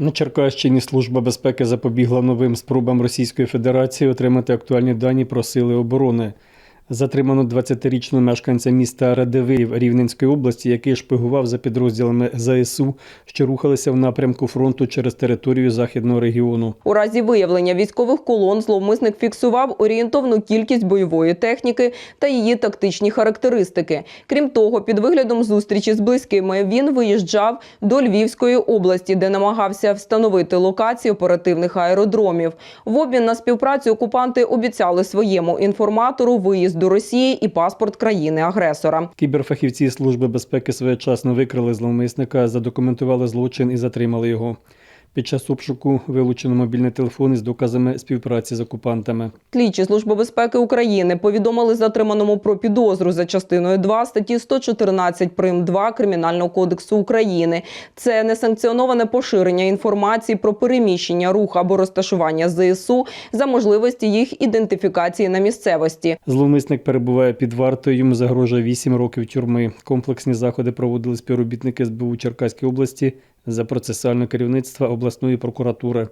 На Черкащині Служба безпеки запобігла новим спробам Російської Федерації отримати актуальні дані про сили оборони. Затримано 20-річного мешканця міста Радивиїв Рівненської області, який шпигував за підрозділами ЗСУ, що рухалися в напрямку фронту через територію західного регіону. У разі виявлення військових колон зловмисник фіксував орієнтовну кількість бойової техніки та її тактичні характеристики. Крім того, під виглядом зустрічі з близькими він виїжджав до Львівської області, де намагався встановити локації оперативних аеродромів. В обмін на співпрацю окупанти обіцяли своєму інформатору виїзд до Росії і паспорт країни-агресора. Кіберфахівці Служби безпеки своєчасно викрили зловмисника, задокументували злочин і затримали його. Під час обшуку вилучено мобільний телефон із доказами співпраці з окупантами. Слідчі Служби безпеки України повідомили затриманому про підозру за частиною 2 статті 114 прим. 2 Кримінального кодексу України. Це несанкціоноване поширення інформації про переміщення, рух або розташування ЗСУ за можливості їх ідентифікації на місцевості. Зловмисник перебуває під вартою, йому загрожує 8 років тюрми. Комплексні заходи проводили співробітники СБУ Черкаської області за процесуальне керівництво обласної прокуратури.